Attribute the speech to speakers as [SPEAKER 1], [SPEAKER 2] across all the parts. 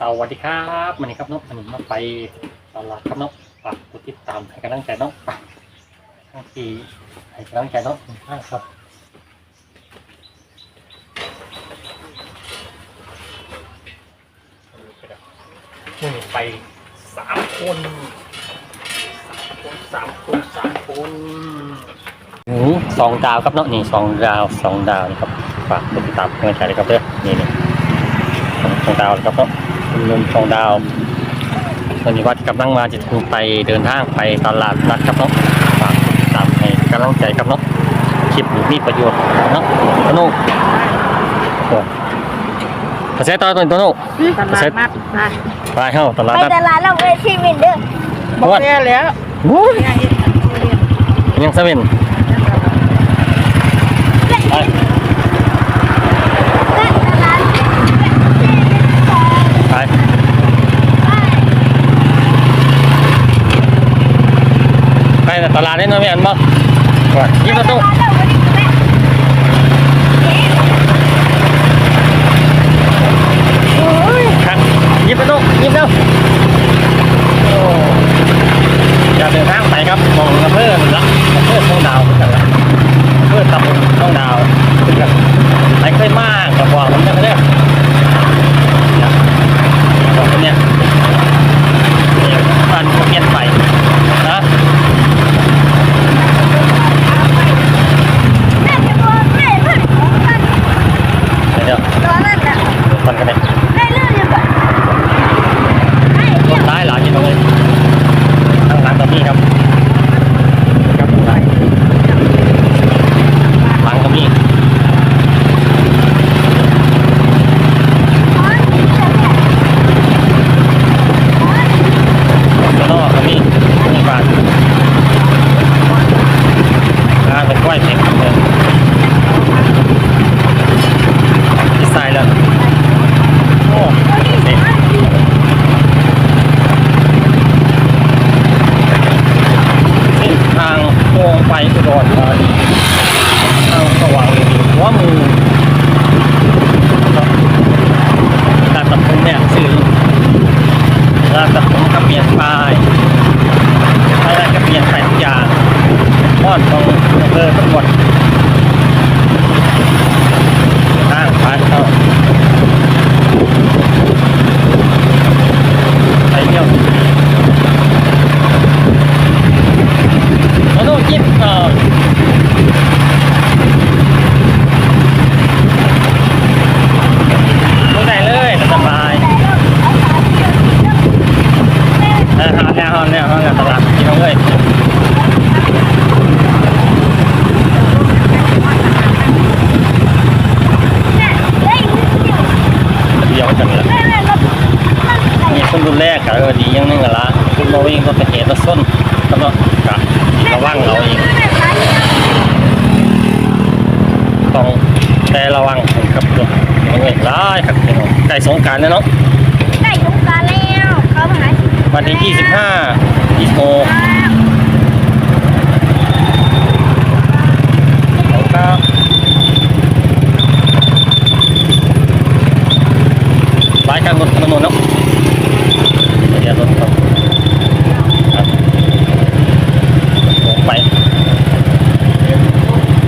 [SPEAKER 1] สวัสดีครับวันนี้ครับนกวันนี้มาไปตลาดครับนกฝากกดติดตามให้กำลังใจนกไปทั้งทีให้กำลังใจนกมากครับนี่ไปสามคนสามคนสามคนสามคนหืมสองดาวครับเนาะนี่สองดาวสองดาวนะครับฝากกดติดตามให้กำลังใจเลยครับเด้อนี่นี่สองดาวครับเนาะ คุณลุงสองดาววันนี้วัดกำลังมาจะถึงไปเดินทางไปตลาดนัดครับเนาะฝากติดตามให้กำลังใจครับเนาะคลิปมีประโยชน์เนาะโตโน่โอ้ภาษาต่อตัวโตโน่
[SPEAKER 2] ตลาดนัดไป
[SPEAKER 1] ไปเข้าตลาด
[SPEAKER 3] ไป
[SPEAKER 1] นัด
[SPEAKER 3] ตลาดเราไปที่วินเดอร์
[SPEAKER 2] บอกแม่แล้ว
[SPEAKER 1] โอ้ย
[SPEAKER 2] เนี่ยเห็นเรียน
[SPEAKER 1] ยังเซเว่นไป
[SPEAKER 3] ตลาด
[SPEAKER 1] ไปไป ตลาดนี่เนาะไม่อันบ่ก่อนยี่ประตู
[SPEAKER 3] เราไปที่แม่
[SPEAKER 1] ครับยิบไปลูยิบเร็วโอ้อยากเดินทางไปครับมองอำเภอละอำเภอช่องดาวเหมือนกันละอำเภอตำบลช่องดาวเหมือนกันไปเคยมากกับบอกผมเนี่ยเนี่ยบอกผมเนี่ยเนี่ยบ้านเขาเปลี่ยนไปนะ
[SPEAKER 3] แม่จะบอกแม่เพื่อนของมัน
[SPEAKER 1] เดี๋ยว
[SPEAKER 3] ตอนนั้นน่ะ
[SPEAKER 1] มันกันเนี่ย
[SPEAKER 3] แม่เรื่องอยู่ก่อนให้เที่ยว
[SPEAKER 1] ร้ายหลายที่ตรงนี้ทางหลังตรงนี้ครับครับหลังหลังตรงนี้
[SPEAKER 3] ขอที่จะแม่
[SPEAKER 1] แล้วก็ตรงนี้นี่บ้านร้านเป็นกล้วยเพชรครับเลยดีไซน์แล้วโอ้เด็กเส้นทางโค้ง ไปอุดรธานีทางสว่างหัวมือการตัดผมเนี่ยสื่อร้านตัดผมก็เปลี่ยนไปอะไรก็เปลี่ยนไปทุกอย่างทอดตรงอำเภอทั้งหมดทางผ่านเข้าไปเที่ยวโอ้โหจิ๊บเออดูได้เลยสบาย เออหาแนวหาแนวหาแนวตลาดพี่น้องเอ้ยเดียวกันเลย
[SPEAKER 3] แม่แม่รถมันใส่
[SPEAKER 1] มีคนรุน แรกก็เออดีอย่างหนึงอะละคุณมาวิ่งก็เป็นเหตุและส้นก็ต้องกะระวังเราเอง
[SPEAKER 3] แม่ขายเนี่ย
[SPEAKER 1] ต้องแต่ระวังครับพี่น้องเอ้ยร้ายครับพี่น้องใกล้สงกรารแล้วเนาะ
[SPEAKER 3] ได้สงกรารแล้วเขามาหาสิ
[SPEAKER 1] วันที่25 26ครับรายการรถถนนเนาะเดี๋ยวรถครับครับไป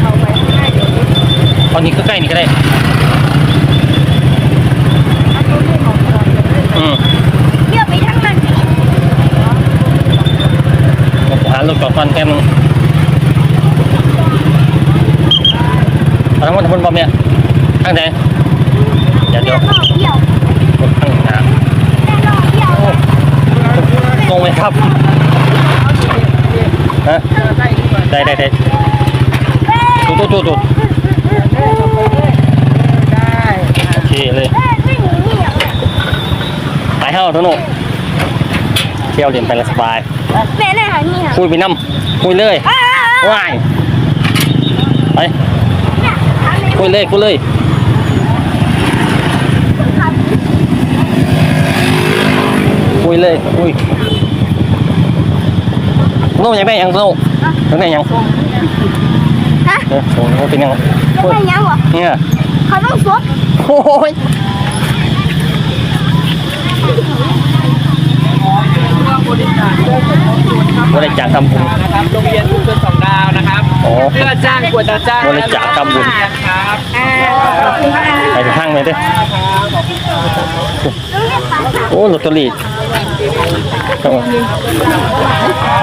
[SPEAKER 2] เอาไปง่ายเดี๋ยวนี้
[SPEAKER 1] ตอนนี้ก็ใกล้นี่ก็ได้
[SPEAKER 2] ถ้าตัวนี้ของเราจะได้
[SPEAKER 1] อืม
[SPEAKER 3] เที่ยวไปทั้งนั้น
[SPEAKER 1] หารถก่อนตอนแก้มงเอาทั้งหมดทั้งหมดบอมเนี่ยข้างไหนเดี๋ยว
[SPEAKER 3] แม่
[SPEAKER 1] เดี๋ยว
[SPEAKER 3] ลองเที่ยว
[SPEAKER 1] รถข้างหน้า
[SPEAKER 3] แม่ลองเที่ยว
[SPEAKER 1] งงไหมครับฮะ
[SPEAKER 2] ได้ดีกว่า
[SPEAKER 1] ได้ได้ได้
[SPEAKER 3] แม่
[SPEAKER 1] จุดจุดจุดจุด
[SPEAKER 2] ได้
[SPEAKER 1] โอเคเลย
[SPEAKER 3] แม่ไม่หนีเหนียวเลย
[SPEAKER 1] ไป เฮ้าทุกหนูเที่ยวเรียนไปแล้วสบาย
[SPEAKER 3] แม่ได้หาเหนียว
[SPEAKER 1] คุยไปน้ำคุยเลย
[SPEAKER 3] อ้าว
[SPEAKER 1] ว้ายไป
[SPEAKER 3] แม่ทำเลย
[SPEAKER 1] คุยเลยคุยเลย
[SPEAKER 3] ครับ
[SPEAKER 1] คุยเลยคุยโน่อยากได้หยังโน่อยากได้หยัง
[SPEAKER 3] ฮะ
[SPEAKER 1] เออโน่เป็นหยัง
[SPEAKER 3] จะไปยังวะ
[SPEAKER 1] เนี่ย
[SPEAKER 3] เขาต้องสวม
[SPEAKER 1] โอ้ย
[SPEAKER 3] บ
[SPEAKER 1] ริจาคทำบุญ
[SPEAKER 4] นะครับโรงเรียนคุกสองดาวนะครับเพื่อจ้างกวดจะจ้าง
[SPEAKER 1] บริจาคทำบุญ
[SPEAKER 4] ครับ
[SPEAKER 1] ไปห้างเลยด้วยโอ้ลอตเตอรี่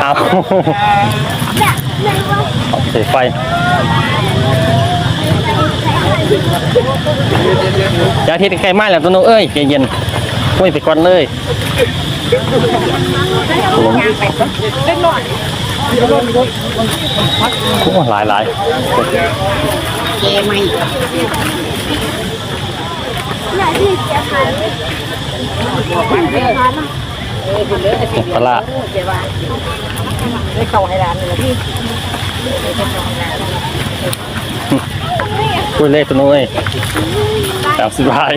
[SPEAKER 1] เอาเอาใไฟยาทิตใกล้มาแล้วตัวน้เอ้ยเย็น ห้วยไปก่อนเลยโอ้หลายหลาย
[SPEAKER 2] อย่าที่เสียค่ะ
[SPEAKER 1] ปลาร้า
[SPEAKER 2] ไม่เข้าให้ร้านเลยพี่
[SPEAKER 1] คุยเลขตัวโน้เอ้ยสามสิบบาท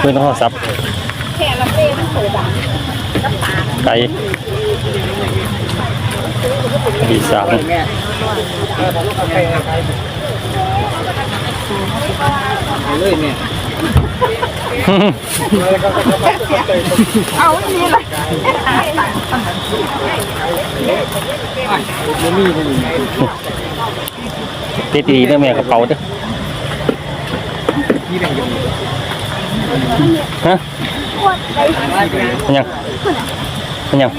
[SPEAKER 1] คุยโทรศัพท์
[SPEAKER 2] แค่ละเป้มันเปิดอะ
[SPEAKER 1] ไก่ดีสาม
[SPEAKER 4] เลยเนี่ย
[SPEAKER 2] เอาอันนี้เลย
[SPEAKER 4] ไม่มีเลย
[SPEAKER 1] เด็ดดีเด้อแม่กระเป๋าเด้อ
[SPEAKER 4] ที่แบ่งอยู่
[SPEAKER 1] ฮะมันยัง มันยัง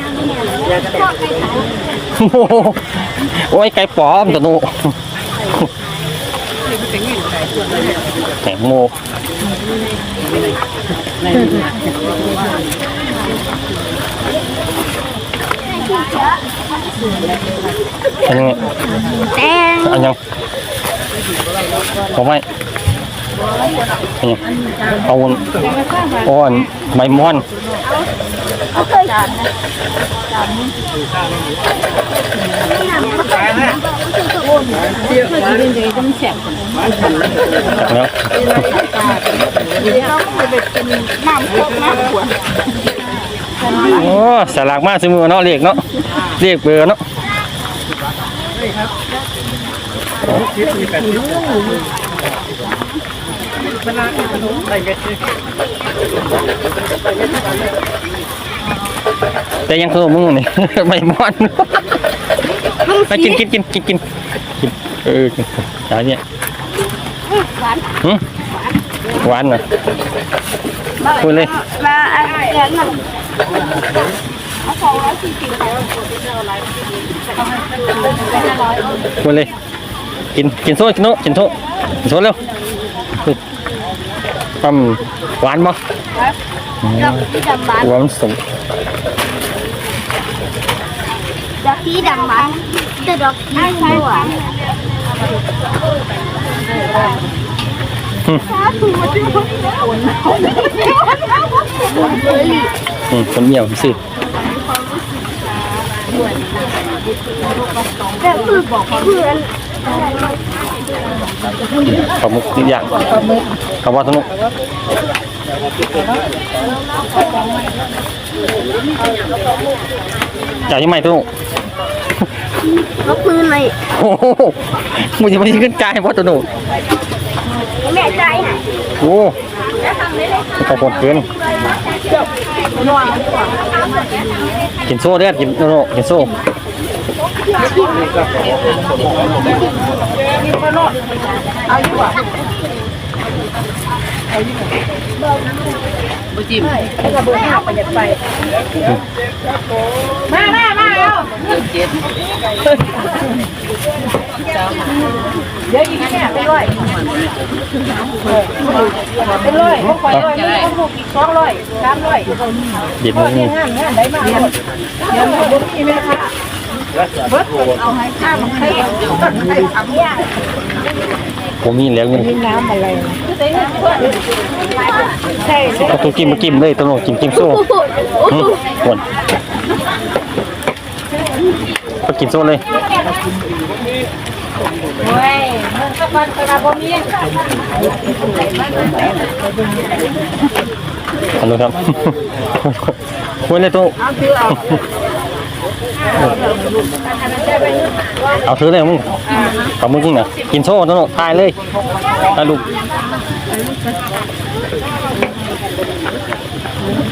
[SPEAKER 1] โอ้โหโอ้ยไก่ปลอมตัวโน้แตงโมอันยังไง
[SPEAKER 2] แตง
[SPEAKER 1] อันยังผมไม่อั นยังเอาอันอ่อนใบม่อน
[SPEAKER 2] เดี๋ยวจะเป็นเดี๋ยจะมันแสบ
[SPEAKER 1] จากแล้ว
[SPEAKER 2] เดี๋ยวเราไปเป็นโอ้
[SPEAKER 1] สลากมาซื้อมือเนาะเรียกเนาะเรียกเบอร์เนาะ แต่ยังคือมึงนี่ไม่มอนไปกินกินกินกินกินกินเออกินอะไรเนี่ย
[SPEAKER 2] หวาน
[SPEAKER 1] หึหวานเหรอพูดเลย
[SPEAKER 2] มาอะไรอย่างนั้นเอาสองร้อยสี่สิบแล้ว
[SPEAKER 1] พูดเลยกินกินโซ่กินโซ่กินโซ่กินโซ่เร็ว ปั๊มหวานบ่
[SPEAKER 2] ดอกที่ดำมัน
[SPEAKER 1] หวานสม
[SPEAKER 2] ดอกที่ดำมันแต่ดอกที่หวาน
[SPEAKER 1] อืม
[SPEAKER 2] ถ้าถูกมันจะคนเฮ้ย
[SPEAKER 1] อืมคนเหนียวสิ
[SPEAKER 2] แต่คือบอกเพื่อน
[SPEAKER 1] ขอมุกนิดอย่างขอว่าสนุกจ่ายยังไงตุ้ง
[SPEAKER 2] ก็ปืนเลย
[SPEAKER 1] โอ้โหมึงจะไม่ขึ้นกายเพราะตัวหนู
[SPEAKER 2] แม่ใจ
[SPEAKER 1] โอ้ขอบคุณเกินกินโซ่เด้อกินโน่กินโซ่
[SPEAKER 2] เอาอยู่อะ
[SPEAKER 4] บุจิม
[SPEAKER 2] กระเบื้องเอาไปยัดไป มามามาเอา
[SPEAKER 4] เจ็ด
[SPEAKER 2] เดี๋ยวอีกแค่ไปร้อยเป็นร้อยพวกคอยร้อยมีพวกอีกสองร้อยสามร้อย
[SPEAKER 1] เดี๋ยว
[SPEAKER 2] พอ
[SPEAKER 1] มึ
[SPEAKER 2] เที่
[SPEAKER 1] งา
[SPEAKER 2] นงานได้มากเดี๋ยวบุญที่แม่ค่ะ เบิดเอาให้ข้ามันใครต้นใครทำยาก
[SPEAKER 1] ผมมีแล้วเงิน
[SPEAKER 2] น้ำอะไรใช่
[SPEAKER 1] เอาตัวกินมากินเลยตัวหนูกินกินโซ่อืมหวนก็กินโซ่เลย
[SPEAKER 2] โอ้ยมันสักวันกระบมี
[SPEAKER 1] ขอบคุณครับหวนเลยตัว
[SPEAKER 2] เอาคือเอา
[SPEAKER 1] เอาถือเลยมึงเอามึงน่ะกินโซ่ตัวหนูทายเลยทายลูก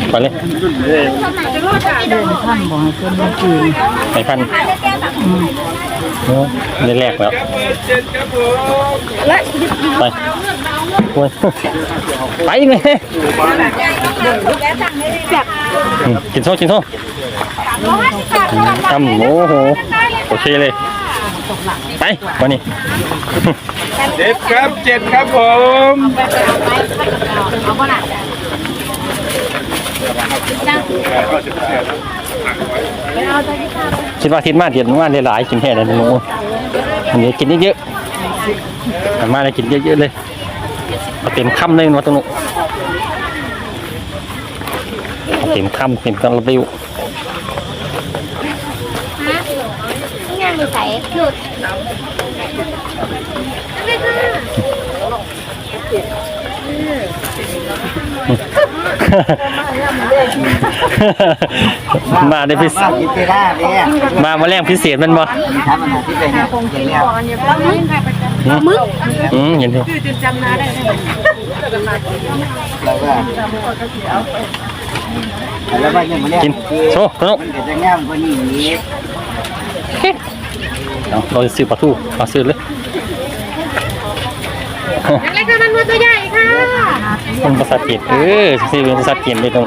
[SPEAKER 1] ไปเลย
[SPEAKER 4] เดินข้ามบ่ให้คนมากิน
[SPEAKER 1] ไปพันโอ้ได้แรกแล้วไปโอ้ยไปเลยอืมกินโซ่กินโซ่ ทำโอ้โหโอเคเลย ไปวันนี้
[SPEAKER 5] เจ็ดครับเจ็ดครับผม
[SPEAKER 1] คิดว่าทิศมาเดียนมาหลายๆกินแค่นั้นหนูอันนี้กินเยอะๆอันมาได้กินเยอะๆเลยเอาเต็มคำเลยมาตรงนู้นเอาเต็มคำเต็มกระบิว
[SPEAKER 3] งานมีใส่ หยุด
[SPEAKER 1] มาได้พิเศษ
[SPEAKER 4] กินไปได้เนี่ย
[SPEAKER 1] มามาแรงพิเศษมันบ่
[SPEAKER 4] ทำอาหารที่เป็นเนี่ยอย่างเงี้ย
[SPEAKER 1] มึกอืมเห็นอยู่
[SPEAKER 4] เราก็แล้วว่ายังมาเนี่ย
[SPEAKER 1] กินโชว์ตรงนู้น
[SPEAKER 4] มันจะง่ามกว่านี้อีก
[SPEAKER 1] เอาเราจะซื้อปลาทูเอาซื้อเลย
[SPEAKER 3] อะไรกันมันมือตัวใหญ่ค่ะ
[SPEAKER 1] มันภาษาจีนเออซื้อเป็นภาษาจีนเลยตรง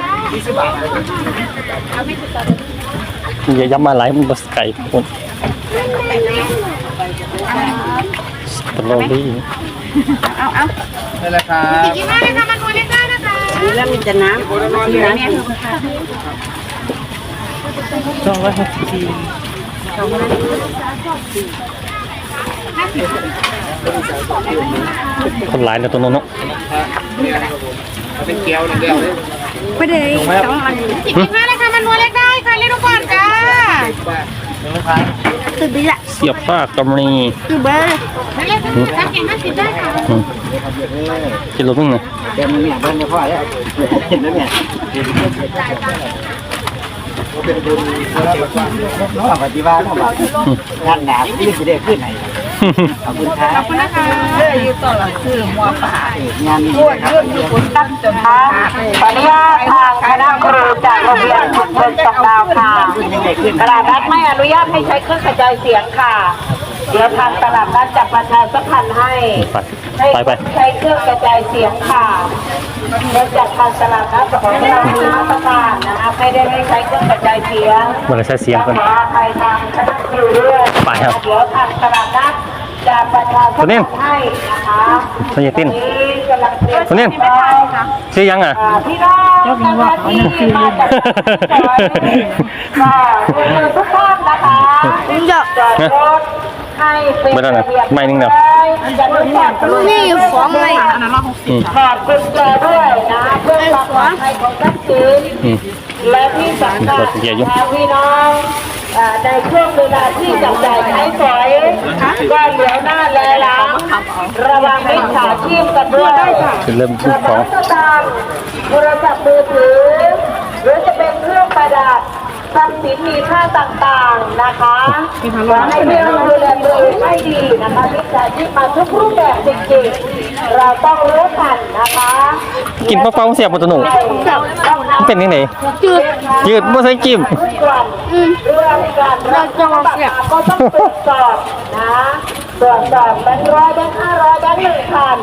[SPEAKER 1] อย่าย้ำมาหลายมันภาษาไก่คนตลอดเลย
[SPEAKER 5] นี่แหละครับ
[SPEAKER 3] กินได้เลยค่ะมันมือเล็กได้นะคะ
[SPEAKER 4] แล้วมีแต่น้ำมีน้ำ
[SPEAKER 1] ส องร้อยหกสิบสี่คนหลายในตัวโน้นเนาะ
[SPEAKER 5] เป็นเกี๊ยวนะเดียว
[SPEAKER 3] กินได้เลยค่ะมันมือเล็กได้ค่ะเล่นทุกคนจ้า
[SPEAKER 1] เสียบป้ากำนี
[SPEAKER 3] นั่นเลยค่ะทำเก่งห้าสิบได้ค่ะ
[SPEAKER 1] อืมกินรถมึงนะ
[SPEAKER 4] เดี๋ยวมันเนี่ยเบิ้ลจะพ่อแล้วเห็นแล้วเนี่ย น้องปฏิบัติน้องบอกงานหนาที่สิได้ขึ้นไหนขอบคุณครับขอบคุณนะคะเรื่อยอยู่ต่อหลังคือมัวป่างานนี้นะครับเรื่องคุณตั้งจนท้าขออนุญาตทางคณะครูจากโรงเรียนชุมชนสองดาวค่ะตลาดนัดไม่อนุญาตให้ใช้เครื่องกระจายเสียงค่ะ เดี๋ยวทางตลาดนัดจะประชาสัมพันธ์ให้
[SPEAKER 1] ไปไปไป
[SPEAKER 4] ใช้เครื่องกระจายเสียงค่ะเนื่องจากทางตลาดนัดของเรามีมาตรการนะคะไม่ได้ไม่ใช้เครื่องกระจายเสียง
[SPEAKER 1] มันใช้เสียงกัน
[SPEAKER 4] ขออภัยทางคณะครูด้วย
[SPEAKER 1] ไปครับ
[SPEAKER 4] เดี๋ยวทางตลาดนัดจะประชาสัมพันธ์ให้นะคะ
[SPEAKER 1] คุณยายติ้น
[SPEAKER 4] นี่กำลังเตรียม
[SPEAKER 1] คุณนิ่มชื่อยังอะ
[SPEAKER 4] อ่าพี่น้องเจ้าหน้าที่มาจากทุกซอยก็ทุกท่านนะคะจอดรถให้เป็น
[SPEAKER 1] ไม่ได้นะไม่นิ่งเดียว
[SPEAKER 4] จะรู้จักรู้
[SPEAKER 3] นี่ฟ้องเลย
[SPEAKER 1] อืม
[SPEAKER 4] ถอดกุญแจด้วยนะเพื่อความปลอดภัยของทรัพย์สิน
[SPEAKER 1] อืม
[SPEAKER 4] และที่สำคัญ
[SPEAKER 1] ถอดกุญแจอยู่
[SPEAKER 4] นะพี่น้องอ่าในช่วงเวลาที่จับจ่ายใช้สอยก็เหลียวหน้าแลหลังระวังมิจฉาชีพกันด้วย
[SPEAKER 1] จะเริ่มพูดของ
[SPEAKER 4] สตางค์โทรศัพท์มือถือ หรือจะเป็นเครื่องประดับทรัพย์สิน มีค่าต่างๆนะคะขอให้เรื่องดูแลตัวเองให้ดีนะคะมิจฉาชีพมาทุกรูปแบบจริงๆ เราต้องรู้ทันนะคะ
[SPEAKER 1] กินเปล่าๆเสียบปตนุมันเป็นยังไงยืดยืดไม่ใช่จิ้ม
[SPEAKER 4] ทุกวันเรื่องการรับสมัครก็ต้องตรวจสอบนะตรวจสอบแบงค์ร้อยแบงค์ห้าร้อยแบงค์หนึ่งพัน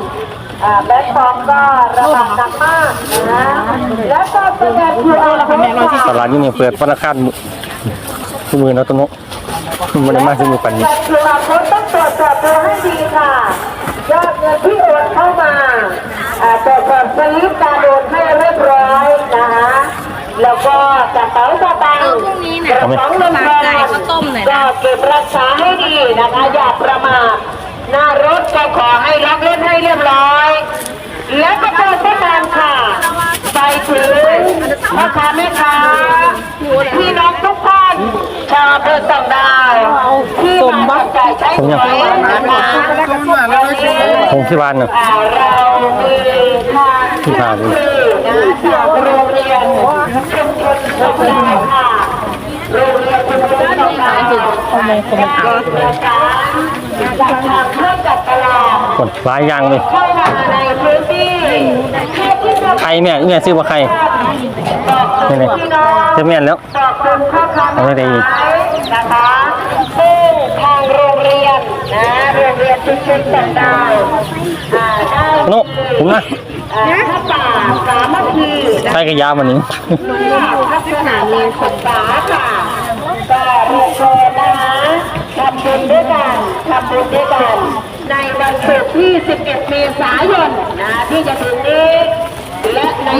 [SPEAKER 4] อ่าแบงค์ทองก็ระดับหนักมากนะแล้วก็แสดง QR code
[SPEAKER 1] ตลาดนี้เนี่ยเปิดวันละคาด ทุกมือนะตนุมันได้มากที่มือปันนี้
[SPEAKER 4] แต่คือเราต้องตรวจสอบดูให้ดีค่ะ ยอดเงินที่โอนเข้ามาอ่าตรวจสอบสลิปการโอนให้เรียบร้อยนะคะแล้วก็กระเป๋าสตางค์
[SPEAKER 3] พรุ่งนี้
[SPEAKER 4] ก
[SPEAKER 3] เนี่ย
[SPEAKER 4] ระเป๋าเงินทอง
[SPEAKER 3] ไก่ข้าวต้มหน่อย
[SPEAKER 4] ก็
[SPEAKER 3] นะ
[SPEAKER 4] เก็บรักษาให้ดีนะคะ อย่าประมาทหน้ารถก็ขอให้ล็อกรถให้เรียบร้อย แล้วก็โปรดประทานค่ะ ไปถึงพ่อค้าแม่ค้าพี่น้องทุกท่าน ชาวอำเภอต่างดาวที่มาจับจ่ายใช้สอยนะคะวันนี้
[SPEAKER 1] คงที่บ้านเนาะ
[SPEAKER 4] อ่าเรามีทาง
[SPEAKER 1] ที่พาไป
[SPEAKER 4] นะจากโรงเรียนชุมชนสงขลาค่ะโรงเรียนชุมชนสงขลาจากประสานจากทางเครื่องจักรตลาด
[SPEAKER 1] คนหลายอย่างเลย
[SPEAKER 4] เข้ามาในพื้นที่เพื่อที่จะ
[SPEAKER 1] ใครแม่แม่ซื้อว่าใครนี่นี่จะแม่นแล้ว
[SPEAKER 4] ขอบคุณข้าวคำ
[SPEAKER 1] เอาไม่ได้อีก
[SPEAKER 4] นะคะซึ่งทางโรงเรียนนะโรงเรียนชุมชนสันดาวอ่าได้
[SPEAKER 1] โน่ผมนะ
[SPEAKER 4] อ่าผ้าป่าสามัคคีนะ
[SPEAKER 1] ใครกับยาวันนี้
[SPEAKER 4] พัฒนามีศึกษาค่ะก็เรียนเชิญนะคะทำบุญด้วยกันทำบุญด้วยกัน ในวันศุกร์ที่ 11 เมษายนนะที่จะถึงนี้และใน วันนี้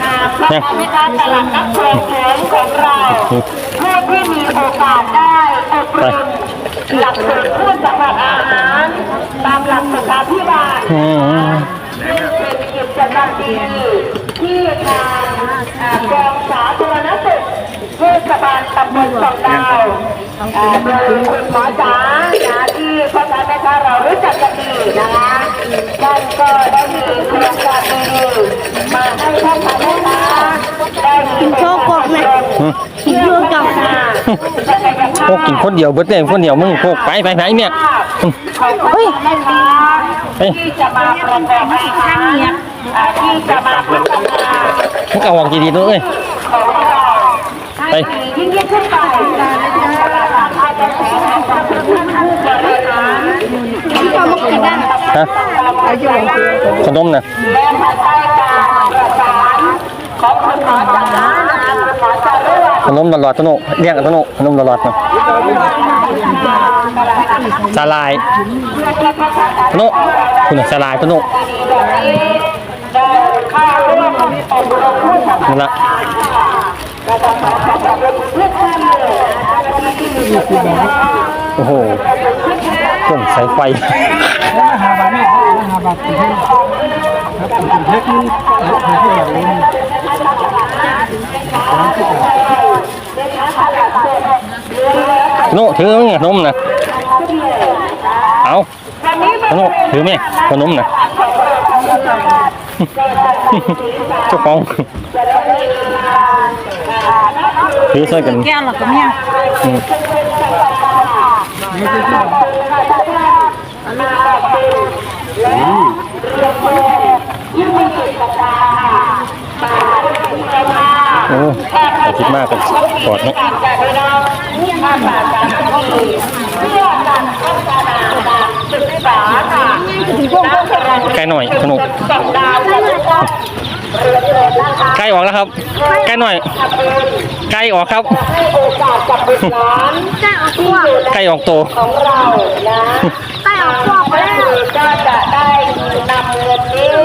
[SPEAKER 4] ทางพระพิการตลาดนักครองแขงของเราผู้ที่มีโอกาสได้อบรมหลักสูตรผู้สัมผัสอาหารตามหลักสุขาภิบาล
[SPEAKER 1] อืม
[SPEAKER 4] ซึ่งเป็นกิจกรรมดีที่ทางอ่ากองสาธารณสุขเทศบาลตำบลสองดาวอ่าโดยคุณหมอจ๋า รารู้จักกันดีนะคะท่านก็ได้มีโครงการดีๆมาให้พ่อค้าแม่ค้าได้มีโชคกบไหมกินโชคกับ
[SPEAKER 1] พวกกินคนเดียวเบิดเลยคนเดียวมึงพวกไปไปไปเนี่ย
[SPEAKER 4] เฮ้ยที่จะมาประกอบอาหารอ่าที่จะมาพัฒนา
[SPEAKER 1] มึงเอาออกดีๆด้วยไป
[SPEAKER 4] ยิ่งยิ่งขึ้นไปอาจจะแสดงความเป็นผู้บริหารที่จะมาเป็นด้าน
[SPEAKER 1] ฮะขนมนะ
[SPEAKER 4] และภายใต้การประสานของคุณหมอจ๋าคุณหมอรุวรรณ
[SPEAKER 1] ขนมหลอดตโนเรียกตโนขนมหลอดนะสาลายตโนคุณน่ะสาลายตโน
[SPEAKER 4] ม
[SPEAKER 1] นั่นละโอ้โห ต้นสายไฟ
[SPEAKER 2] หาบาทแม่หาบาทคุณเพื่อนครับคุณเพื่อนที่คุณเพื่อนอยากรู้
[SPEAKER 1] โน่ถือไหมขนมนะเอาโน่ถือไหมขนมนะเจ้าของถือใส่กัน
[SPEAKER 2] แก้วหรอก็เนี่ย
[SPEAKER 1] อืม โอ้อาทิตย์มากกันกอดนะใกล้หน่อยขนมใกล้ออกแล้วครับ ใกล้หน่อย ใกล้ออกครับ ใกล้ออกโตว
[SPEAKER 4] ของเรานะ ใต้ออกพวกแล้วก็จะได้นำเงินนี้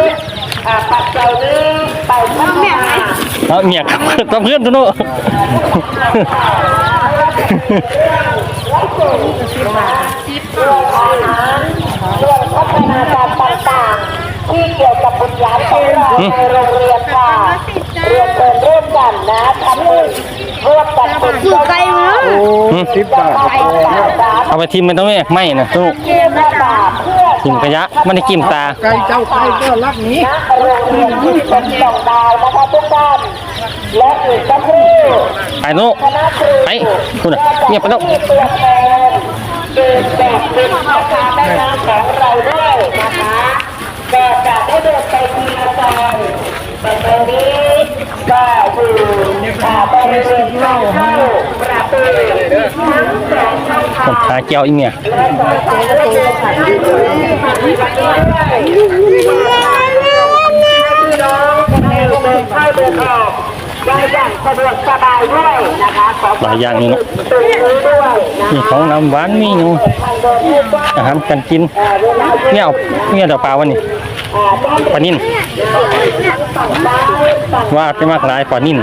[SPEAKER 4] อ่าปัจจัยนี้ไปพัฒนา
[SPEAKER 1] เอาเมียครับตบเพื่อนตัวโน่
[SPEAKER 4] เรื่องพัฒนาการต่างๆที่เกี่ยวกับบุญญาณของเราในโรงเรียนค่ะเรียนเปิดร่วมกันนะทำบุญ ร่วมกันเป็นเจ้าภาพ
[SPEAKER 1] หืม
[SPEAKER 2] สิบบาท
[SPEAKER 4] ไปสาม
[SPEAKER 1] เอาไปทิมมันต้องไม่ไม่นะตัวโน่
[SPEAKER 4] เกี่ยวกับบาปเพื่อ
[SPEAKER 1] ทิมขยะมันได้กิมตา
[SPEAKER 2] ไก่เจ้าไก่ก็รักนี้
[SPEAKER 4] โรงเรียนที่เป็นสองดาวนะคะทุกท่านและอีกสักครู่
[SPEAKER 1] ไปโน่
[SPEAKER 4] คณะครู
[SPEAKER 1] ไปคุณน่ะเงียบไปแล้ว
[SPEAKER 4] มีตัวแทนเดินแบบเป็นพ่อค้าแม่ค้าของเราด้วยนะคะก็จะได้เดินไปทีละซอยแต่ตอนนี้
[SPEAKER 1] ผม
[SPEAKER 4] ง
[SPEAKER 1] หาแก้วอีเมีย
[SPEAKER 4] และต่อไปก็จะเป็นทางที่ปฏิบัติด้วอีเดินเข้าเดินออกได้อย่างสะดวกสบายด้วยนะคะขอ
[SPEAKER 1] หลายอย่างนี่เนาะมีของน้ำหวานมีอยู่
[SPEAKER 4] งดินที่กว้าง
[SPEAKER 1] อาหารการกิน
[SPEAKER 4] เนี่
[SPEAKER 1] ยเอาเนี่ยเดี๋ยวปลาวันนี้ ปลานิ่น
[SPEAKER 4] ฝั่งซ้ายฝั่ง
[SPEAKER 1] ว่าจะมากหลายปลานิ่น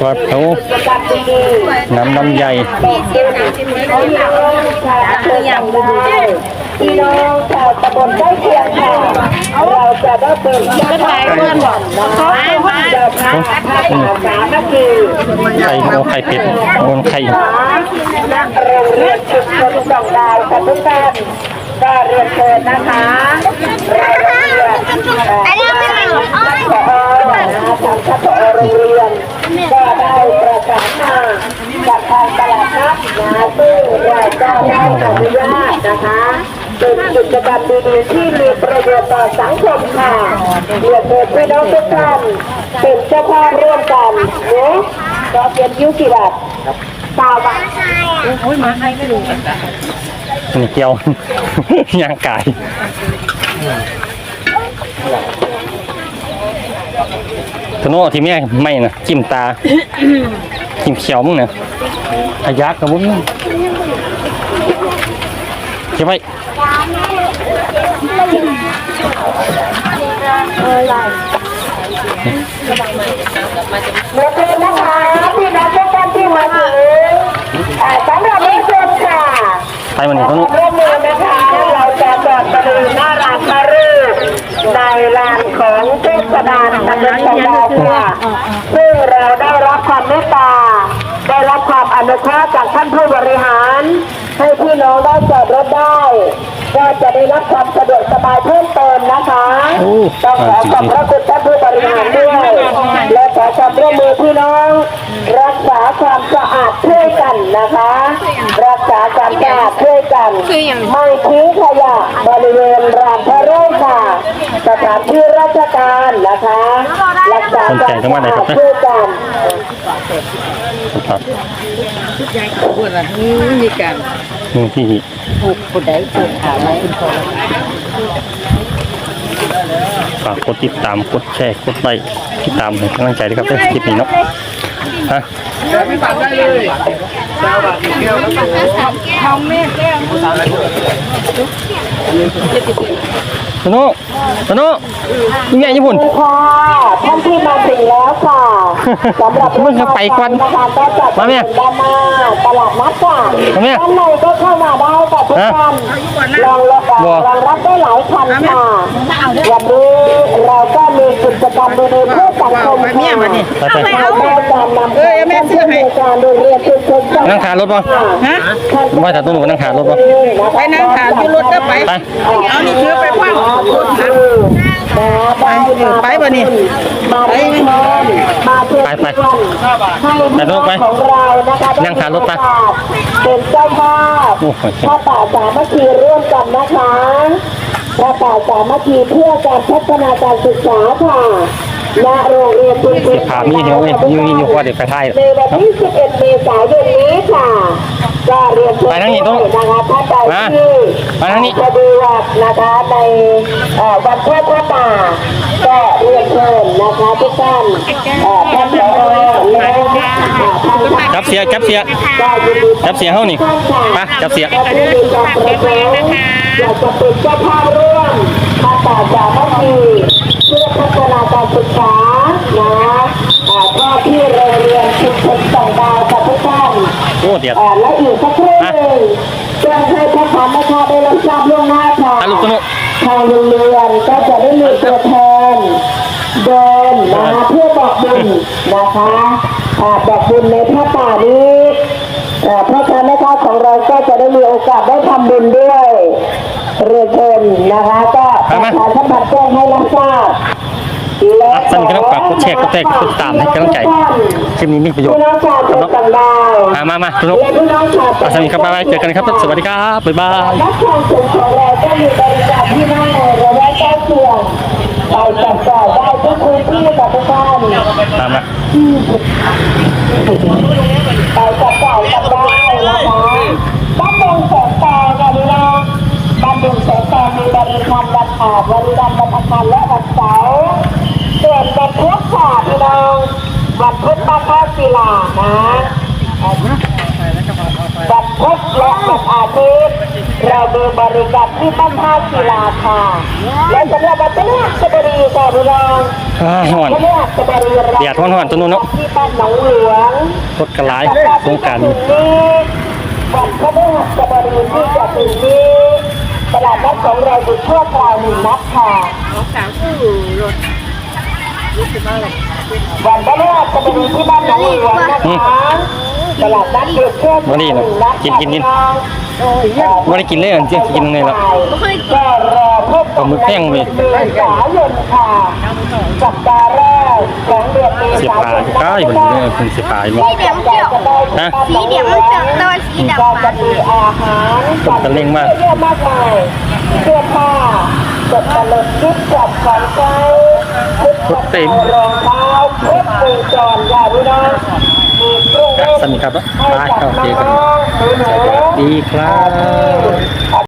[SPEAKER 1] ปลาเผา
[SPEAKER 4] กิจกรรมดีๆ
[SPEAKER 1] น้ำลำใหญ่
[SPEAKER 4] บอกเด่นเขาอยากชาวอำเภออย่างได้พี่น้องชาวตำบลใกล้เคียงค่ะเราจะได้เป็นเจ้าภาพร่วมกันนะคะเจ้าภาพท่าสามัคคี
[SPEAKER 1] ไข่โอไข่เป็ดโอนไข่
[SPEAKER 4] โรงเรียนชุมชนสองดาวกับทุกท่าน ก็เรียนเชิญนะคะเราเรียนอันนี้เป็นอะไรอ๋อทางคณะโรงเรียนก็ได้ประสานมากับทางตลาดนัดนะซึ่งเราก็ได้อนุญาตนะคะเป็นกิจกรรมดีๆที่มีประโยชน์ต่อสังคมค่ะเรียนเชิญพี่น้องทุกท่านเป็นเจ้าภาพร่วมกันเนาะก็เปลี่ยนยุกี่บาทสาวบาท
[SPEAKER 2] โอ้ยมาให้ไม่รู้
[SPEAKER 1] นี่เกี่ยว ย่างไกายทโน่ที่แม่ไม่นะจิ้มตา จิ้มเขียวมึงนะอายักกับมึงเก็บไว้
[SPEAKER 4] เดี๋ยวเชิญนะคะพี่น้องทุกท่านที่มาถึงอ่าสำหรับในส่วนค่ะ
[SPEAKER 1] ไปมันนี่ทโน่
[SPEAKER 4] ร่วมมือนะคะเราจะจอดบริเวณหน้าร้านมารืในลานของเทศบาลตำบลชายดาค่ะซึ่งเราได้รับความเมตตา ได้รับความอนุเคราะห์จากท่านผู้บริหาร ให้พี่น้องได้จอดรถได้ก็จะได้รับความสะดวกสบายเพิ่มเติมนะคะต้องขอขอบพระคุณท่านผู้บริหารด้วยและ ขอความร่วมมือพี่น้อง รักษาความสะอาดช่วยกันนะคะ รักษาความสะอาดช่วยกัน ไม่ทิ้งขยะบริเวณรานพระร่มค่ะสถานที่ราชการนะคะ รักษาความสะอาดช่วยกัน
[SPEAKER 1] ครับ
[SPEAKER 2] พูดอะไรมีการ
[SPEAKER 1] มือที่
[SPEAKER 2] ปลูกผู้ใดปลูกหาอะไรคุณพ่อ
[SPEAKER 1] ฝากกดติดตามกดแชร์กดไลค์ติดตามให้กำลังใจด้วยครับเพื่อนคลิปนี้เนาะฮะ
[SPEAKER 3] ทองเลยสาวบาทเดียวแก้ว ก็
[SPEAKER 1] ทโน่ทโน่มึงไงญี่ปุ่น
[SPEAKER 4] ค่ะท่านที่มาถึงแล้วค่ะสำหรับ
[SPEAKER 1] มึงก็ไปก่อน
[SPEAKER 4] นะคะก็จัด
[SPEAKER 1] มาเนี่ย
[SPEAKER 4] ด้านหน้าตลาดนัดค่ะ
[SPEAKER 1] มาเนี่ย
[SPEAKER 4] ด้านในก็เข้ามาได้ค่ะทุกท่านรองรับ
[SPEAKER 1] บ่
[SPEAKER 4] รองรับได้หลายคันค่ะวันนี้เราก็มีกิจกรรมดีๆเพื่อสังคมค่ะ
[SPEAKER 1] ไปไป
[SPEAKER 4] เราได้การนำเอ้ยแม่ซื้อให้การโรงเรียนชุมชนจังหวัด
[SPEAKER 1] นั่งขารถป่ะ
[SPEAKER 4] ฮะ
[SPEAKER 1] ว่าแต่ตัวหนูนั่งขารถป่ะ
[SPEAKER 2] ไปนั่งทานที่รถก็ไป
[SPEAKER 1] ไป
[SPEAKER 2] เอานี่ถือไปฟัง
[SPEAKER 4] ไป
[SPEAKER 2] ไปบ่นี่
[SPEAKER 4] มาเล่นน้ำมาเพื่อ
[SPEAKER 1] ไปไปไปไป
[SPEAKER 4] รถไป
[SPEAKER 1] นั่งขารถไป
[SPEAKER 4] เป็นเจ้าภาพพระป่าสามัคคีร่วมกันนะคะพระป่าสามัคคีเพื่อการพัฒนาการศึกษาค่ะ ณโรงเรียนชุมชน
[SPEAKER 1] ถามนี่เดี๋ยวเว้ยยืนนี่ว่าเดี๋ยวไปถ่าย
[SPEAKER 4] ในวันที่11เมษายนนี้ค่ะก็เรียนเชิญ
[SPEAKER 1] ไปทางนี้ตุ๊
[SPEAKER 4] นะคะท่านใด
[SPEAKER 1] มา
[SPEAKER 4] ที่
[SPEAKER 1] มาทางนี้
[SPEAKER 4] สะดวกนะคะในเอ่อวันทอดพระป่าก็เรียนเชิญนะคะทุกท่านเอ่อท่านผอและเอ่อท่านผู้
[SPEAKER 1] จับเสียจับเสีย
[SPEAKER 4] ก็ยินดี
[SPEAKER 1] จับเสียเฮานี่ไปจับเสีย
[SPEAKER 4] ท่านที่มีความประสงค์อยากจะเป็นเจ้าภาพร่วมพระป่าสามัคคีเพื่อพัฒนาการศึกษานะเอ่อก็ที่โรงเรียนชุมชนสองดาวกับทุกท่าน
[SPEAKER 1] โอ้เดี๋ยว
[SPEAKER 4] อ่าและอีกสักครู่หนึ่งแจ้งให้พ่อค้าแม่ค้าได้รับทราบล่วงหน้าค่ะ
[SPEAKER 1] อะลูกตัวนู้น
[SPEAKER 4] ทางโรงเรียนก็จะได้มีตัวแทนเดินนะคะเพื่อบอกบุญนะคะ อ่าบอกบุญในพระป่านี้อ่าพ่อค้าแม่ค้าของเราก็จะได้มีโอกาสได้ทำบุญด้วยเรียนเชิญนะคะก็ประชาสัมพันธ์แจ้งให้รับทราบและ
[SPEAKER 1] อะสนิทก็ต้องฝากกดแชร์กดแตกกดตามให้กำลังใจคลิปนี้มีประโยชน์ครับ
[SPEAKER 4] จังหวัดต่าง
[SPEAKER 1] มามามาตัวนู้น
[SPEAKER 4] และพี่น้องชาว
[SPEAKER 1] อะสวัสดีครับบ๊ายบายเจอกันครับ สวัสดีครับบ๊ายบาย
[SPEAKER 4] นักความสูงของเราก็มีบริการที่นั่งในระแวกใกล้เคียงไปจับจ่ายได้ กพื้นที่กับทุกท่าน
[SPEAKER 1] ตามมา
[SPEAKER 4] ไปจับจ่ายกันได้นะคะบ้านดงแสงแตงค่ะพี่น้บ้านดงแสงแตงมีบริการวันอาบริการวันอังคารและวันเสาร์ส่วนวันพุธค่ะพี่น้องวันพุธบ้านท่าศิลานะวันพุธและวันอาทิตย์ เรามีบริการที่บ้านท่าศิลาค่ะ และสำหรับวันพฤหัสบดีค่ะพี่น้อง
[SPEAKER 1] อ่าห่อน
[SPEAKER 4] พฤหัสบดีเรา
[SPEAKER 1] เดียดห่อนๆตัวนู้นเนาะ
[SPEAKER 4] ที่บ้านหนองหลวง
[SPEAKER 1] รถกระไรสงกราร
[SPEAKER 4] วันพฤหัสบดีที่จะถึงนี้ตลาดนัดของเราอยู่ชั่วคราวหนึ่งนัดค่ะวันพฤหัสบดีที่บ้านหนองหลวงนะคะ ตลาดนัดอยู่ชั่วคราวหนึ่งนัด
[SPEAKER 1] กินกินกิน
[SPEAKER 4] ค่ะ
[SPEAKER 1] ไม่ได้กินเลยอะจริงๆกินตรงไหนล่ะ
[SPEAKER 4] ก็รอพบ
[SPEAKER 1] ปลาหมึกแห้งเว้ย
[SPEAKER 4] เมษายนค่ะสัปดาห์แรกของเดือนเมษ
[SPEAKER 1] สียบปลาอยู่ก้าวอยู่บนเรือเป็นเสียบปลาอยู่
[SPEAKER 6] สีเดียมเขียว
[SPEAKER 1] นะ
[SPEAKER 6] สีเดียมมันเขียวแต่ว่าสีดำปลา
[SPEAKER 4] มีอาหาร
[SPEAKER 1] ตกตะเล่งมาก
[SPEAKER 4] เยอะมากมายเสื้อผ้าจดตลกชุดจับของใช้ชุด
[SPEAKER 1] รถเต็ม
[SPEAKER 4] รองเท้าครบวงจรค่ะพี่น้องมีเครื่องเล่น
[SPEAKER 1] สนิทครับ
[SPEAKER 4] ให้
[SPEAKER 1] มา
[SPEAKER 4] กับ
[SPEAKER 1] เข้าเจอกัน
[SPEAKER 4] น้องๆหนูๆ
[SPEAKER 1] ดีครับ